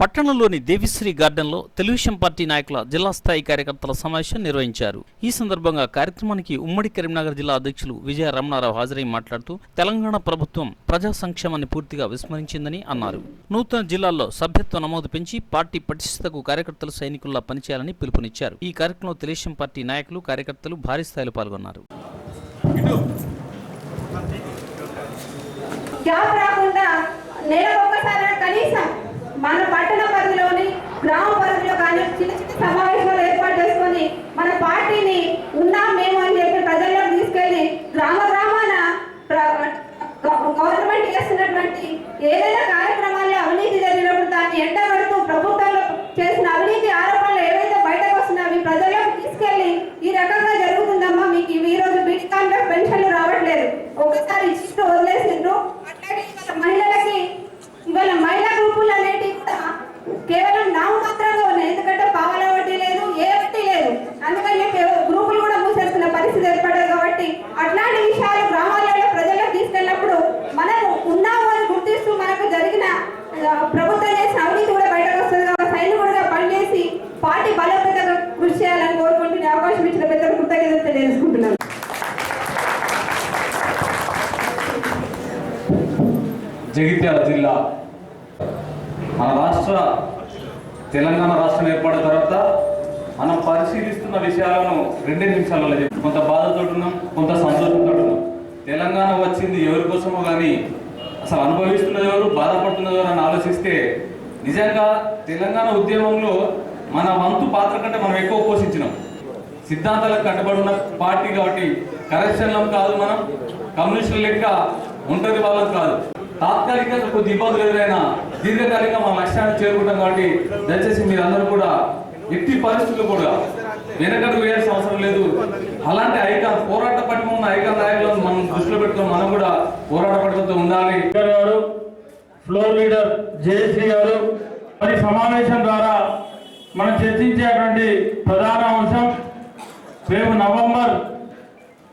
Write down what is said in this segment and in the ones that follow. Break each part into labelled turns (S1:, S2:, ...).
S1: పట్టణంలోని దేవిశ్రీ గార్డెన్లో తెలుగుదేశం పార్టీ నాయకుల జిల్లా స్థాయి కార్యకర్తల సమావేశం నిర్వహించారు. ఈ సందర్భంగా కార్యక్రమానికి ఉమ్మడి కరీంనగర్ జిల్లా అధ్యక్షులు విజయ రమణారావు హాజరై మాట్లాడుతూ తెలంగాణ ప్రభుత్వం ప్రజా సంక్షేమాన్ని పూర్తిగా విస్మరించిందని అన్నారు. నూతన జిల్లాల్లో సభ్యత్వ నమోదు పెంచి పార్టీ పటిష్టతకు కార్యకర్తలు సైనికుల్లా పనిచేయాలని పిలుపునిచ్చారు. ఈ కార్యక్రమంలో తెలుగుదేశం పార్టీ నాయకులు కార్యకర్తలు భారీ స్థాయిలో పాల్గొన్నారు.
S2: రాకుండా కనీసం మన పట్టణ పరిధిలోని గ్రామ పరిధిలో కానీ చిన్న చిన్న సమావేశాలు ఏర్పాటు చేసుకొని మన పార్టీని ఉన్నాం మేము అని చెప్పి ప్రజల్లోకి తీసుకెళ్ళి గ్రామ గ్రామాన ప్ర- గ- గవర్నమెంట్ చేస్తున్నటువంటి ఏదైనా కార్యక్రమాల్లో అవినీతి జరిగినప్పుడు దాన్ని ఎండగడుతూ ప్రభుత్వంలో చేసిన అవినీతి ఆరోపణలు ఏవైతే బయటకు వస్తున్నాయో అవి ప్రజల్లోకి తీసుకెళ్ళి ఈ రకంగా జరుగుతుందమ్మా మీకు ఇవి ఈ రోజు బీటీ కాంట్రాక్ట్ పెన్షన్లు రావట్లేదు ఒకసారి ఇచ్చి వదిలేసిండ్రు అట్లాగే ఇవాళ మహిళలకి ఇవాళ మహిళా గ్రూపులు అనేటివి కూడా కేవలం నామమాత్రంగా ఉన్నాయి ఎందుకంటే పావల వడ్డీ లేదు ఏ వడ్డీ లేదు అందుకని చెప్పి గ్రూపులు కూడా మూసేస్తున్న పరిస్థితి ఏర్పడదు కాబట్టి అట్లాంటి విషయాలు గ్రామాలలో ప్రజలకు తీసుకెళ్ళినప్పుడు మనం ఉన్నాము అని గుర్తిస్తూ మనకు జరిగిన ప్రభుత్వం చేసిన అవినీతి కూడా బయటకు వస్తుంది. కాబట్టి సైనికుడిగా పనిచేసి పార్టీ బలోపేతంగా కృషి చేయాలని కోరుకుంటున్న అవకాశం ఇచ్చిన పెద్దలు కృతజ్ఞతలు తెలియజేసుకుంటున్నాను.
S3: జగిత్యాల జిల్లా మన రాష్ట్ర తెలంగాణ రాష్ట్రం ఏర్పడిన తర్వాత మనం పరిశీలిస్తున్న విషయాలను రెండే నిమిషాలలో కొంత బాధతో ఉన్నాం కొంత సంతోషంతో ఉన్నాం తెలంగాణ వచ్చింది ఎవరి కోసమో కానీ అసలు అనుభవిస్తున్నది ఎవరు బాధపడుతున్నది ఎవరు అని ఆలోచిస్తే నిజంగా తెలంగాణ ఉద్యమంలో మన వంతు పాత్ర కంటే మనం ఎక్కువ పోషించినాం. సిద్ధాంతాలకు కట్టుబడి ఉన్న పార్టీ కాబట్టి కరెక్షన్లం కాదు మనం కమ్యూనిస్టుల లెక్క ఉంటుంది వాళ్ళం కాదు. తాత్కాలికంగా కొద్ది ఇబ్బందులు ఎదురైనా దీర్ఘకాలికంగా మన లక్ష్యాన్ని చేరుకుంటాం కాబట్టి దయచేసి మీరందరూ కూడా ఎట్టి పరిస్థితులు కూడా వెనకడుగు వేయాల్సిన అవసరం లేదు. అలాంటి ఐకాన్ పోరాట పట్టిన ఉన్న ఐకాన్ నాయకులను మనం దృష్టిలో పెట్టుకుని మనం కూడా పోరాట పట్టుదలతో ఉండాలి.
S4: గారు ఫ్లోర్ లీడర్ జయశ్రీ గారు మరి సమావేశం ద్వారా మనం చర్చించేటువంటి ప్రధాన అంశం రేపు నవంబర్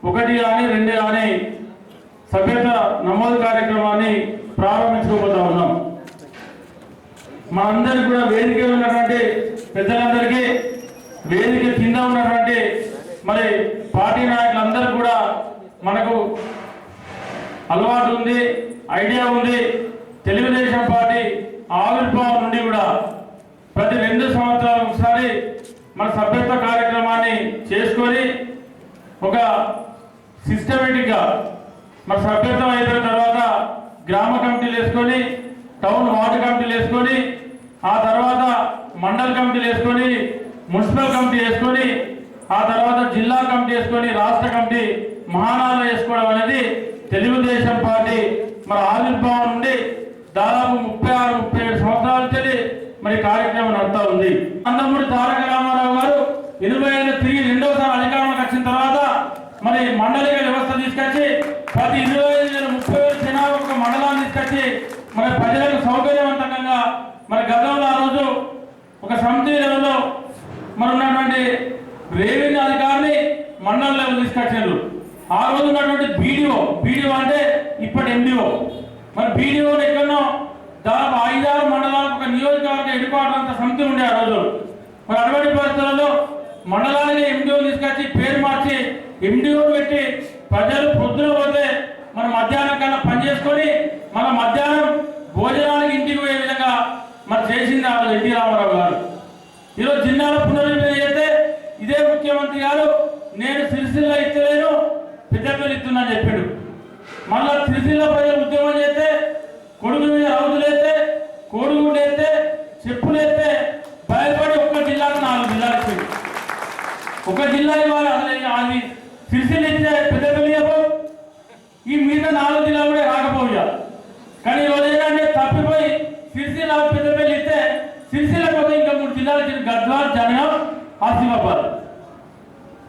S4: ఒకటి కానీ రెండు కానీ సభ్యత నమోదు కార్యక్రమాన్ని ప్రారంభించుకోబోతా ఉన్నాం. మనందరికి కూడా వేదిక ఉన్నటువంటి పెద్దలందరికీ వేదిక కింద ఉన్నటువంటి మరి పార్టీ నాయకులందరూ కూడా మనకు అలవాటు ఉంది ఐడియా ఉంది. తెలుగుదేశం పార్టీ ఆవిర్భావం నుండి కూడా ప్రతి రెండు సంవత్సరాలు ఒకసారి మన సభ్యత్వ కార్యక్రమాన్ని చేసుకొని ఒక సిస్టమేటిక్గా మన సభ్యత్వం అయిపోయిన తర్వాత గ్రామ కమిటీలు వేసుకొని టౌన్ వార్డు కమిటీలు వేసుకొని ఆ తర్వాత మండల కమిటీలు వేసుకొని మున్సిపల్ కమిటీ వేసుకొని ఆ తర్వాత జిల్లా కమిటీ వేసుకొని రాష్ట్ర కమిటీ మహానాలు వేసుకోవడం అనేది తెలుగుదేశం పార్టీ మన ఆవిర్భావం నుండి దాదాపు ముప్పై ఆరు ముప్పై ఏడు సంవత్సరాల నుంచి మరి కార్యక్రమం నడుతా ఉంది. నందమూరి తారక రామారావు గారు ఎనభై ఏళ్ళు తిరిగి రెండోసారి అధికారంలోకి వచ్చిన తర్వాత మరి మండలిక వ్యవస్థ తీసుకొచ్చి ప్రతి ఇరవై ఐదు వేల ముప్పై వేల జనాభా ఒక మండలాన్ని తీసుకొచ్చి మరి ప్రజలకు సౌకర్యవంతంగా మరి గతంలో ఆ రోజు ఒక సమితి లెవెల్లో మరి ఉన్నటువంటి రెవెన్యూ అధికారిని మండల లెవెల్ తీసుకొచ్చారు ఆ రోజు ఉన్నటువంటి బీడీఓ బీడీఓ అంటే ఇప్పటి ఎండిఓ మరి బీడీఓ ఎక్కడో దాదాపు ఐదారు మండలాలకు ఒక నియోజకవర్గ హెడ్ అంత సమితి ఉండే ఆ రోజు. మరి అటువంటి పరిస్థితులలో మండలానికి ఎండిఓ తీసుకొచ్చి పేరు మార్చి ఎండిఓ పెట్టి ప్రజలు పొద్దున పోతే మన మధ్యాహ్నం కన్నా పని చేసుకొని మన మధ్యాహ్నం భోజనానికి ఇంటికి పోయే విధంగా మరి చేసింది ఆ రోజు ఎన్టీ రామారావు గారు. ఈరోజు జిల్లాలో పునర్విభజన చేస్తే ఇదే ముఖ్యమంత్రి గారు నేను సిరిసిల్ల ఇచ్చలేను పెద్దపల్లి ఇస్తున్నా అని చెప్పాడు. మళ్ళా సిరిసిల్ల ప్రజలు ఉద్యమం చేస్తే కొడుకు మీద రౌతులేస్తే కోడిగుడ్డు వేస్తే చెప్పులేస్తే భయపడి ఒక్క జిల్లాకు నాలుగు జిల్లాలు ఇచ్చింది ఒక జిల్లా ఇవ్వాలి అసలు అది సిరిసిల్ల ఇచ్చే పెద్దపల్లి చెప్పవు ఈ మిగతా నాలుగు జిల్లాలు కూడా రాకపోయా కానీ ఈరోజు ఏంటంటే తప్పిపోయి సిరిసిల్ల పెద్దపల్లి ఇస్తే సిరిసిల్ల కోసం ఇంకా మూడు జిల్లాలు ఇచ్చిన గద్వాల్ జనగాం ఆసిమాబాద్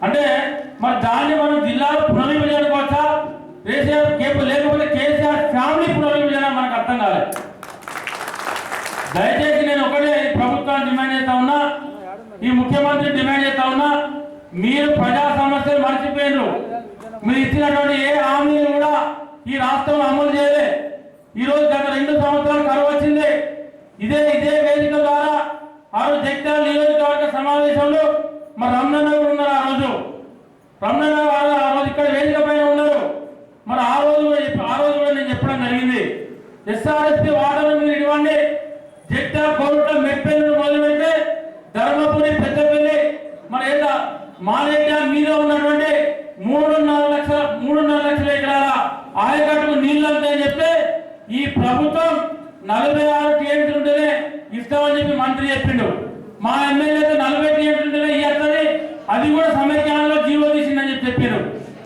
S4: అంటే మరి దాన్ని మనం జిల్లాలు పునర్విభజన కేసీఆర్ కేపు లేకపోతే కేసీఆర్ ఫ్యామిలీ పునర్విభజన మనకు అర్థం కాలేదు. దయచేసి నేను ఒకటే ప్రభుత్వాన్ని డిమాండ్ చేస్తా ఉన్నా ఈ ముఖ్యమంత్రి డిమాండ్ చేస్తా ఉన్నా మీరు ప్రజా సమస్యలు మర్చిపోయినరు. మీరు ఇచ్చినటువంటి ఏ హామీలు కూడా ఈ రాష్ట్రంలో అమలు చేయలే. ఈ రోజు గత రెండు సంవత్సరాలు కరువు వచ్చింది. ఇదే ఇదే వేదిక ద్వారా ఆ రోజు జగిత్యాల నియోజకవర్గ సమావేశంలో మరి రమణ ఉన్నారు ఆ రోజు. రమణ గారు ఆ రోజు ఇక్కడ వేదిక పైన ఉన్నారు మరి ఆ రోజు కూడా చెప్ప- ఆ రోజు కూడా నేను చెప్పడం జరిగింది ఎస్ఆర్ఎస్పి వార్డులు మీరు ఇవ్వండి జగిత్యాల కోరుట్ల మెట్పల్లి మొదలు పెడితే ధర్మపురి పెద్దపల్లి మరి ఏదో మాలేట మీద ఉన్నటువంటి మూడున్నర లక్షల మూడున్నర లక్షల ఎకరాల ఆయకట్టుకు నీళ్ళు అని చెప్తే ఈ ప్రభుత్వం నలభై ఆరు టీఎంసీలు ఉంటేనే ఇస్తామని చెప్పి మంత్రి చెప్పిండు. మా ఎమ్మెల్యే నలభై టీఎంసీలు ఉంటేనే ఇవ్వద్దని అది కూడా సమైక్యాంలో జీవో తీసిందని చెప్పి చెప్పారు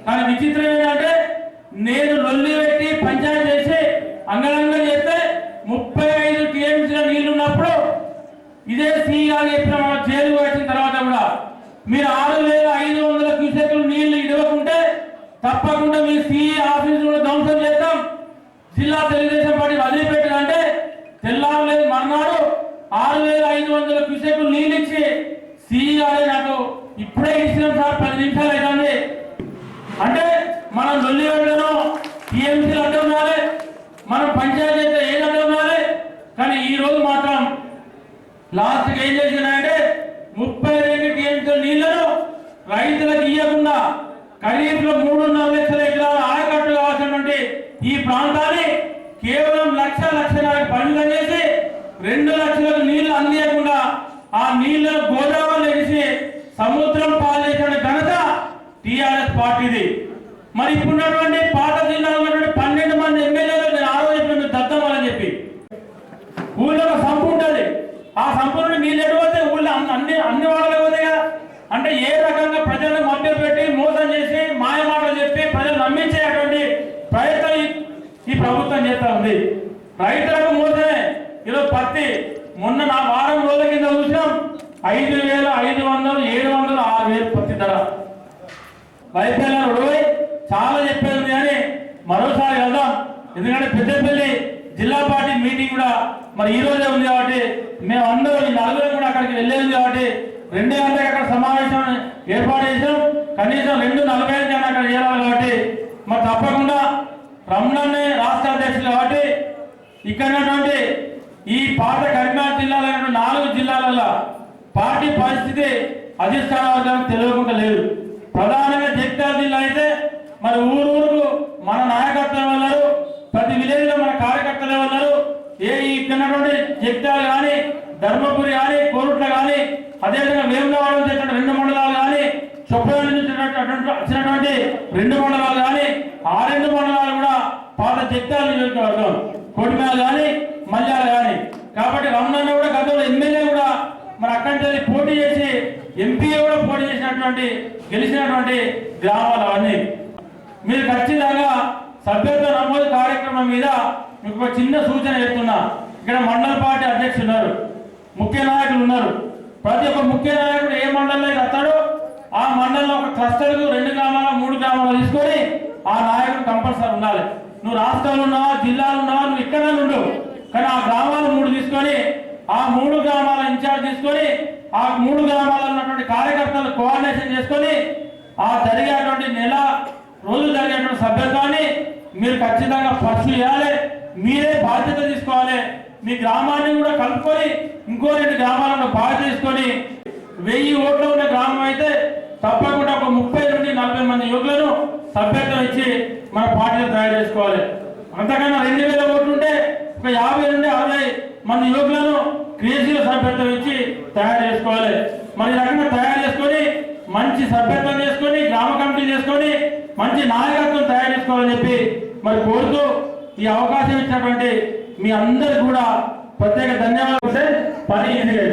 S4: కానీ విచిత్రం ఏంటంటే నేను లొల్లి పెట్టి పంచాయతీ చేసి అంగరంగ చేస్తే ముప్పై ఐదు టీఎంసీల నీళ్ళు ఉన్నప్పుడు ఇదే సీగా చెప్పిన మన జైలు వచ్చిన తర్వాత కూడా మీరు ఆరు వేల ఐదు వందల క్యూసెక్లు నీళ్ళు ఇవ్వకుంటే తప్పకుండా మీ సిఈ ఆఫీస్ కూడా ధ్వంసం చేస్తాం జిల్లా తెలుగుదేశం పార్టీ వదిలిపెట్టాలంటే తెల్లారలేదు మర్నాడు ఆరు వేల ఐదు వందల క్యూసెక్లు నీళ్ళు ఇచ్చి నాకు ఇప్పుడే ఇచ్చినాం సార్ పది నిమిషాలు అవుతుంది అంటే మనం లొల్లి పెట్టడం టీఎంసీలు అడ్డం ఉండాలి మనం పంచాయతీ అయితే ఏది అడ్డం ఉండాలి? కానీ ఈ రోజు మాత్రం లాస్ట్ ఏం చేసినాయంటే ముప్పై రెండు టీఎంసీల నీళ్ళను రైతులకు ఇవ్వకుండా ఖరీఫ్లో మూడున్నర లక్షల అనేసి రెండు లక్షలకు నీళ్ళు అందియకుండా ఆ నీళ్ళను గోదావరిలో వేసి సముద్రం పాలేసిన ఘనత టిఆర్ఎస్ పార్టీది. మరి ఇప్పుడున్నటువంటి పాత జిల్లాలో ఉన్నటువంటి పన్నెండు మంది ఎమ్మెల్యేలు నేను ఆరోగ్యం దత్తమని చెప్పి. ఊళ్ళో ఒక సంపు ఉంటుంది. ఆ సంపు నుండి నీళ్ళు ఎడిపోతే ఊళ్ళో అన్ని- అన్ని వాళ్ళకి పోతాయి కదా. అంటే ఏ రకంగా ప్రజలను మభ్యపెట్టి మోసం చేసి మాయ మాటలు చెప్పి ప్రజలు నమ్మించేటువంటి ప్రయత్నం ఈ- ప్రభుత్వం చేస్తా ఉంది. రైతుల పత్తి. మొన్న నా వారం రోజుల కింద చూసినాం. ఐదు వేల ఐదు వందలు ఏడు వందలు ఆరు వేలు పత్తి ధర. వైఫల్యాలు ఉడవై చాలా చెప్పేది కానీ మరోసారి వెళ్దాం. ఎందుకంటే పెద్దపల్లి జిల్లా పార్టీ మీటింగ్ కూడా మరి ఈ రోజే ఉంది కాబట్టి మేము అందరం ఈ నలుగురు కూడా అక్కడికి వెళ్ళేది కాబట్టి రెండు గంటలకు అక్కడ సమావేశం ఏర్పాటు చేసాం కనీసం రెండు నలభై ఐదు గంటలు అక్కడ చేయాలి కాబట్టి మరి తప్పకుండా రమణనే రాష్ట్ర అధ్యక్షులు కాబట్టి ఇక్కడ ఈ పాత కరీంనగర్ జిల్లాలో నాలుగు జిల్లాలలో పార్టీ పరిస్థితి అధిష్టాన వర్గానికి తెలియకుండా లేదు. ప్రధానంగా జగిత్యాల జిల్లా అయితే మరి ఊరు మన నాయకత్వం వెళ్ళారు ప్రతి విలేజ్లో మన కార్యకర్తలు వెళ్ళారు ఏ ఈ ఇక్కడ ఉన్నటువంటి జగిత్యాల కానీ ధర్మపురి కానీ కోరుట్ల కానీ అదేవిధంగా వేములవాడ నుంచి రెండు మండలాలు కానీ చొప్పల నుంచి వచ్చినటువంటి వచ్చినటువంటి రెండు మండలాలు కానీ ఆ రెండు మండలాలు కూడా పాత జగిత్యాల నియోజకవర్గం. కోటిమేల కానీ మల్యాల కానీ కాబట్టి రమణన్న కూడా గతంలో ఎమ్మెల్యే కూడా మరి అక్కడి నుంచి వెళ్ళి పోటీ చేసి ఎంపీ కూడా గెలిచినటువంటి గెలిచినటువంటి గ్రామాలు అవన్నీ. మీరు ఖచ్చితంగా సభ్యత్వ నమోదు కార్యక్రమం మీద మీకు ఒక చిన్న సూచన చెప్తున్నా. ఇక్కడ మండల పార్టీ అధ్యక్షులు ఉన్నారు. ముఖ్య నాయకులు ఉన్నారు. ప్రతి ఒక్క ముఖ్య నాయకుడు ఏ మండలంలో వస్తాడో ఆ మండలంలో ఒక క్లస్టర్కు రెండు గ్రామాల మూడు గ్రామాలు తీసుకొని ఆ నాయకుడు కంపల్సరీ ఉండాలి. నువ్వు రాష్ట్రాలు ఉన్నావా జిల్లాలు ఉన్నావా నువ్వు ఇక్కడ ఉండు. కానీ ఆ గ్రామాలు మూడు తీసుకొని ఆ మూడు గ్రామాల ఇన్ఛార్జ్ తీసుకొని ఆ మూడు గ్రామాల్లో ఉన్నటువంటి కార్యకర్తలు కోఆర్డినేషన్ చేసుకొని ఆ జరిగేటువంటి నెల రోజు జరిగేటువంటి సభ్యత్వాన్ని మీరు ఖచ్చితంగా ఖర్చు చేయాలి. మీరే బాధ్యత తీసుకోవాలి. మీ గ్రామాన్ని కూడా కలుపుకొని ఇంకో రెండు గ్రామాలను బాధ్యత తీసుకొని వెయ్యి ఓట్లు ఉన్న గ్రామం అయితే తప్పకుండా ఒక ముప్పై నుండి నలభై మంది యువకులను సభ్యత్వం ఇచ్చి మన పార్టీలు తయారు చేసుకోవాలి. అంతకన్నా రెండు వేల ఓట్లు ఉంటే ఒక యాభై నుండి అరవై మంది యువకులను క్రియేటివ్ సభ్యత్వం ఇచ్చి తయారు చేసుకోవాలి. మరి ఈ రకంగా తయారు చేసుకొని మంచి సభ్యత్వం చేసుకొని గ్రామ కమిటీ చేసుకొని మంచి నాయకత్వం తయారు చేసుకోవాలని చెప్పి మరి కోరుతూ ఈ అవకాశం ఇచ్చినటువంటి మీ అందరికి కూడా ప్రత్యేక ధన్యవాదాలు సార్. పని ఈజీగా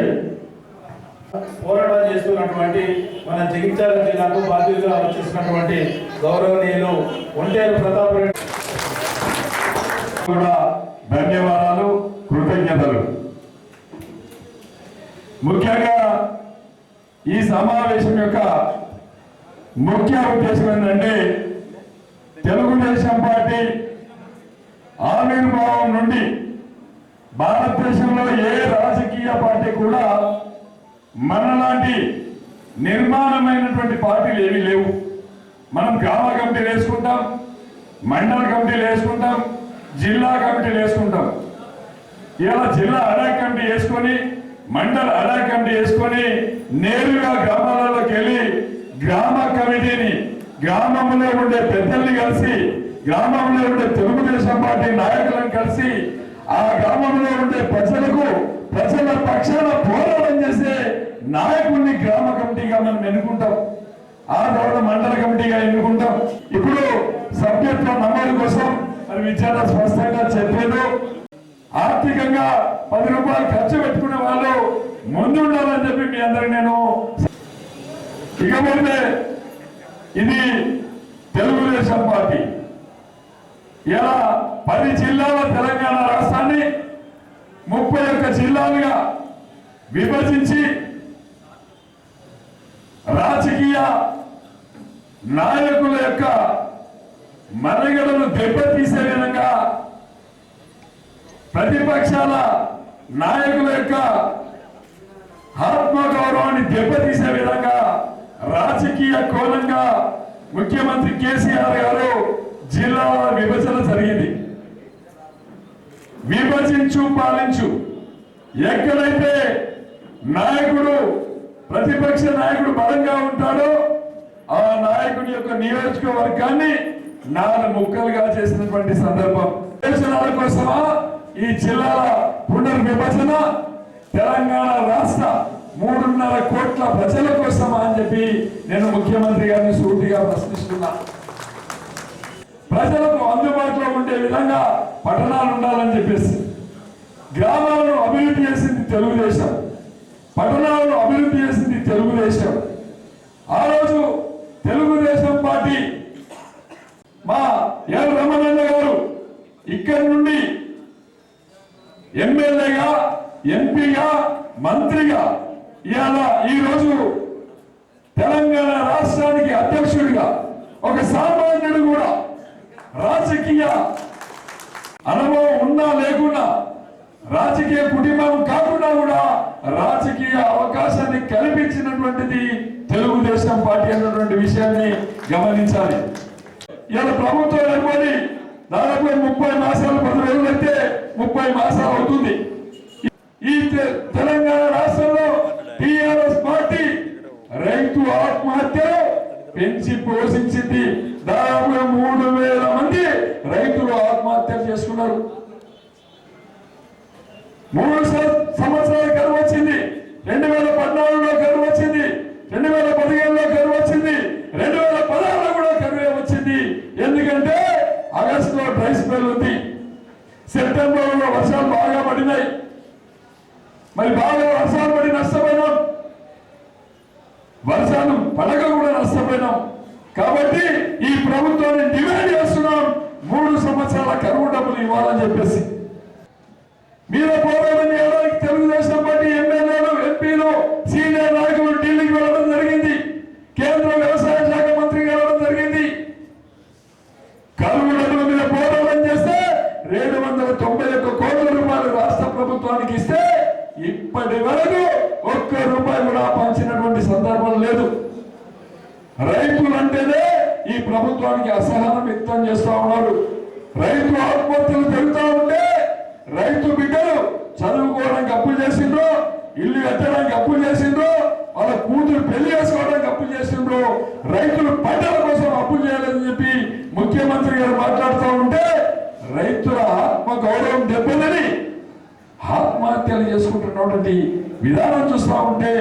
S5: పోరాటం చేస్తున్నటువంటి మన జగిత్యాల జిల్లాకు బాధ్యతగా వచ్చేసినటువంటి గౌరవనీయులు ఒంటేరు ప్రతాప్ రెడ్డి
S6: కూడా ధన్యవాదాలు కృతజ్ఞతలు. ముఖ్యంగా ఈ సమావేశం యొక్క ముఖ్య ఉద్దేశం ఏంటంటే తెలుగుదేశం పార్టీ ఆవిర్భావం నుండి భారతదేశంలో ఏ రాజకీయ పార్టీ కూడా మనలాంటి నిర్మాణమైనటువంటి పార్టీలు ఏమీ లేవు. మనం గ్రామ కమిటీలు వేసుకుంటాం మండల కమిటీలు వేసుకుంటాం జిల్లా కమిటీలు వేసుకుంటాం. ఇలా జిల్లా అడాక్ కమిటీ వేసుకొని మండల అడా కమిటీ వేసుకొని నేరుగా గ్రామాలలోకి వెళ్ళి గ్రామ కమిటీని గ్రామంలో ఉండే పెద్దల్ని కలిసి గ్రామంలో ఉండే తెలుగుదేశం పార్టీ నాయకులను కలిసి ఆ గ్రామంలో ఉండే ప్రజలకు ప్రజల పక్షాన పోరాటం చేసే నాయకుడిని గ్రామ కమిటీగా మనం ఎన్నుకుంటాం. ఆ తర్వాత మండల కమిటీగా ఎన్నుకుంటాం. ఇప్పుడు సభ్యత్వ నమోదు కోసం మరి విచారణ స్పష్టంగా చెప్పేదో ఆర్థికంగా పది రూపాయలు ఖర్చు పెట్టుకునే వాళ్ళు ముందు ఉండాలని చెప్పి మీ అందరికి నేను ఇకపోతే ఇది తెలుగుదేశం పార్టీ. ఇలా పది జిల్లాల తెలంగాణ రాష్ట్రాన్ని ముప్పై ఒక్క జిల్లాలుగా విభజించి రాజకీయ నాయకుల యొక్క మరగడను దెబ్బతీసే విధంగా ప్రతిపక్షాల నాయకుల యొక్క ఆత్మగౌరవాన్ని దెబ్బతీసే విధంగా రాజకీయ కోణంగా ముఖ్యమంత్రి కేసీఆర్ గారు జిల్లాల విభజన జరిగింది. విభజించు పాలించు. ఎక్కడైతే నాయకుడు ప్రతిపక్ష నాయకుడు బలంగా ఉంటాడో ఆ నాయకుడి యొక్క నియోజకవర్గాన్ని నాలుగు ముక్కలుగా చేసినటువంటి సందర్భం. ప్రయోజనాల కోసమా? ఈ జిల్లాల పునర్విభజన తెలంగాణ రాష్ట్ర మూడున్నర కోట్ల ప్రజల కోసమా అని చెప్పి నేను ముఖ్యమంత్రి గారిని సూటిగా ప్రశ్నిస్తున్నా. ప్రజలకు అందుబాటులో ఉండే విధంగా పట్టణాలు ఉండాలని చెప్పేసి గ్రామాలను అభివృద్ధి చేసింది తెలుగుదేశం పట్టణాలను అభివృద్ధి చేసింది తెలుగుదేశం. ఆ రోజు తెలుగుదేశం పార్టీ మా ఎల్ రమణన్న గారు ఇక్కడి నుండి ఎమ్మెల్యేగా ఎంపీగా మంత్రిగా ఇవాళ ఈ రోజు తెలంగాణ రాష్ట్రానికి అధ్యక్షుడిగా ఒక సామాన్యుడు కూడా రాజకీయ అనుభవం ఉన్నా లేకున్నా రాజకీయ కుటుంబం కాకుండా కూడా రాజకీయ అవకాశాన్ని కల్పించినటువంటిది తెలుగుదేశం పార్టీ అన్నటువంటి విషయాన్ని గమనించాలి. ఇలా ప్రభుత్వం ఏర్పడి దాదాపు ముప్పై మాసాలు పది అయితే ముప్పై మాసాలు అవుతుంది. ఈ తెలంగాణ రాష్ట్రంలో టిఆర్ఎస్ పార్టీ రైతు ఆత్మహత్య పెంచి పోషించింది. దాదాపు మూడు వేల మంది రైతులు ఆత్మహత్యలు చేసుకున్నారు మూడు సం- సంవత్సరాల కరువు వచ్చింది రెండు వేల పద్నాలుగులో కరువు వచ్చింది రెండు వేల పదిహేనులో కరువు వచ్చింది రెండు వేల పదహారులో కూడా కరువే వచ్చింది ఎందుకంటే ఆగస్టులో డ్రై స్పెల్ ఉంది సెప్టెంబర్లో వర్షాలు బాగా పడినాయి. మరి బాగా వర్షాలు పడి నష్టపోయినాం. వర్షాలు పడక కూడా నష్టపోయినాం. కాబట్టి ఈ ప్రభుత్వాన్ని డిమాండ్ చేస్తున్నాం. మూడు సంవత్సరాల కరువు డబ్బులు ఇవ్వాలని చెప్పేసి. మీద పోరాడని చేయడానికి తెలుగుదేశం పార్టీ ఎమ్మెల్యేలు ఎంపీలు సీనియర్ నాయకులు ఢిల్లీకి వెళ్ళడం జరిగింది కేంద్ర వ్యవసాయ శాఖ మంత్రి వెళ్ళడం జరిగింది కరువు డబ్బుల మీద పోరాటం చేస్తే రెండు వందల తొంభై ఒక్క కోట్ల రూపాయలు రాష్ట్ర ప్రభుత్వానికి ఇస్తే ఇప్పటి వరకు ఒక్క రూపాయి కూడా పంచినటువంటి సందర్భం లేదు. రైతులంటేనే ఈ ప్రభుత్వానికి అసహనం వ్యక్తం చేస్తా ఉన్నారు. రైతు ఆత్మహత్యలు పెరుగుతూ ఉంటే రైతు బిడ్డలు చదువుకోవడానికి అప్పులు చేసిండ్రు ఇల్లు కట్టడానికి అప్పులు చేసిండ్రు వాళ్ళ కూతురు పెళ్ళి చేసుకోవడానికి అప్పులు చేసిండ్రు. రైతులు పంటల కోసం అప్పులు చేయాలని చెప్పి ముఖ్యమంత్రి గారు మాట్లాడుతూ ఉంటే రైతుల ఆత్మ గౌరవం దెబ్బతిని ఆత్మహత్యలు చేసుకుంటున్నటువంటి విధానం చూస్తా ఉంటే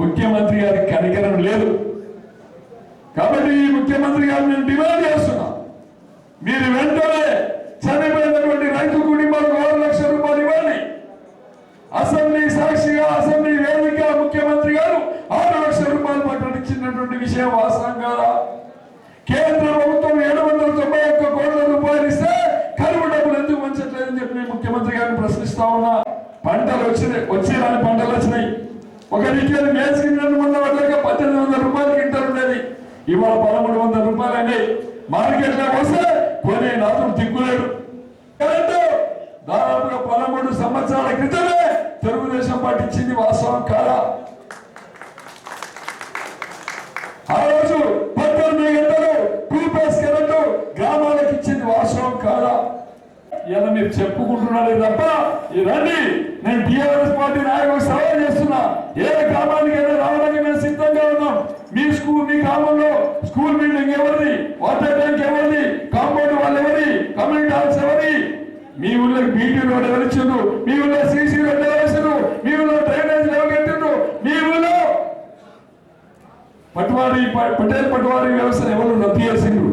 S6: ముఖ్యమంత్రి గారికి కనికరం లేదు. కాబట్టి ఈ ముఖ్యమంత్రి గారు నేను డిమాండ్ చేస్తున్నా. మీరు వెంటనే చనిపోయినటువంటి రైతు కుటుంబాలకు ఆరు లక్షల రూపాయలు ఇవ్వండి. అసెంబ్లీ సాక్షిగా అసెంబ్లీ వేదిక ముఖ్యమంత్రి గారు ఆరు లక్షల రూపాయలు ప్రకటించినటువంటి విషయం వాస్తవం కాదా కేంద్ర ప్రభుత్వం ఏడు వందల తొంభై ఒక్క కోట్ల రూపాయలు ఇస్తే కరువు డబ్బులు ఎందుకు పంచట్లేదని చెప్పి నేను ముఖ్యమంత్రి గారిని ప్రశ్నిస్తా ఉన్నా పంటలు రాని పంటలు వచ్చినాయి. ఒక రీతిలో మేస్ రెండు వందల వాళ్ళకి పద్దెనిమిది వందల రూపాయలు కింటలు ఉండేది. ఇవాళ పదమూడు వందల రూపాయలు అయినాయి మార్కెట్లో వస్తే కొనే నాతుడు దిక్కులేడు దాదాపుగా పదమూడు సంవత్సరాల క్రితమే తెలుగుదేశం పాటించింది వాస్తవం కాదా? ఆ రోజు పద్దెనిమిది గంటలు టూ పేస్ కరెంటు గ్రామాలకు ఇచ్చింది వాస్తవం కాదా? ఇలా మీరు చెప్పుకుంటున్నారే తప్ప ఇవన్నీ నేను టీఆర్ఎస్ పార్టీ నాయకులకు సవాల్ చేస్తున్నా. ఏ గ్రామానికైనా రావడానికి మేము సిద్ధంగా ఉన్నాం. మీ స్కూల్ మీ గ్రామంలో స్కూల్ బిల్డింగ్ ఎవరిది? వాటర్ ట్యాంక్ ఎవరిది? కాంపౌండ్ వాళ్ళు ఎవరి? కమ్యూనిటీ హాల్స్ ఎవరి? మీ ఊళ్ళో బీటీ రోడ్ ఎవరు మీ ఊళ్ళో సీసీ రోడ్ ఎవరు మీ ఊళ్ళో డ్రైనేజ్ ఎవరు మీ ఊళ్ళో పట్వారి పటేల్ పట్వారి వ్యవస్థను ఎవరు రద్దు చేసిండ్రు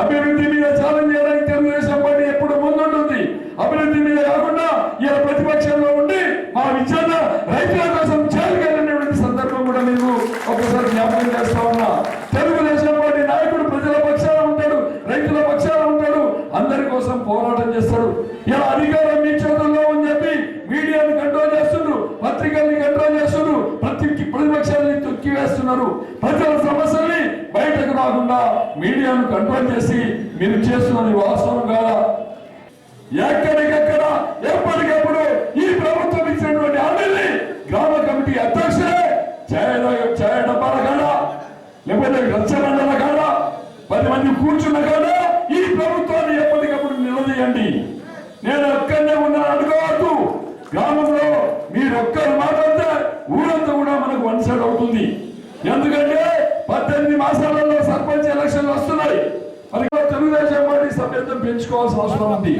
S6: అభివృద్ధి మీద ఛాలెంజ్ చేయడానికి తెలుగుదేశం పార్టీ ఎప్పుడు ముందుంటుంది. అభివృద్ధి మీద కాకుండా ఇలా ప్రతిపక్షంలో ఉండి మా విద్యార్థి రైతుల కోసం చేరుకెళ్ళినటువంటి సందర్భం కూడా మీకు ఒకసారి జ్ఞాపకం చేస్తా ఉన్నా తెలుగుదేశం పార్టీ నాయకుడు ప్రజల పక్షాన ఉంటాడు రైతుల పక్షాన ఉంటాడు అందరి కోసం పోరాటం చేస్తాడు ఇలా అధికారం మీ చేతుల్లో అని చెప్పి మీడియాని కంట్రోల్ చేస్తుండ్రు పత్రికల్ని కంట్రోల్ చేస్తుండ్రు ప్రతి ప్రతిపక్షాలని తొక్కి వేస్తున్నారు ప్రజల సమస్యల్ని బయటకు రాకుండా మీడియాను కంట్రోల్ చేసి మీరు చేస్తున్నది వాస్తవం కాదా ఎక్కడికక్కడ ఎప్పటికప్పుడు ఈ ప్రభుత్వం ఇచ్చినటువంటి హామీల్ని గ్రామ కమిటీ అధ్యక్షులే ఛాయ ఛాయ డబ్బాల కాడ లేకపోతే రచ్చబండల కాడ పది మంది కూర్చున్న కాడ ఈ ప్రభుత్వాన్ని ఎప్పటికప్పుడు నిలదీయండి నేను ఒక్కనే ఉన్నాను అనుకోవద్దు. గ్రామంలో మీరు ఒక్కరు మాట్లాడితే ఊరంతా కూడా మనకు వన్ సైడ్ అవుతుంది. ఎందుకంటే పద్దెనిమిది మాసాలలో సర్పంచ్ ఎలక్షన్లు వస్తున్నాయి. మరి తెలుగుదేశం పార్టీ సభ్యత్వం పెంచుకోవాల్సిన అవసరం ఉంది.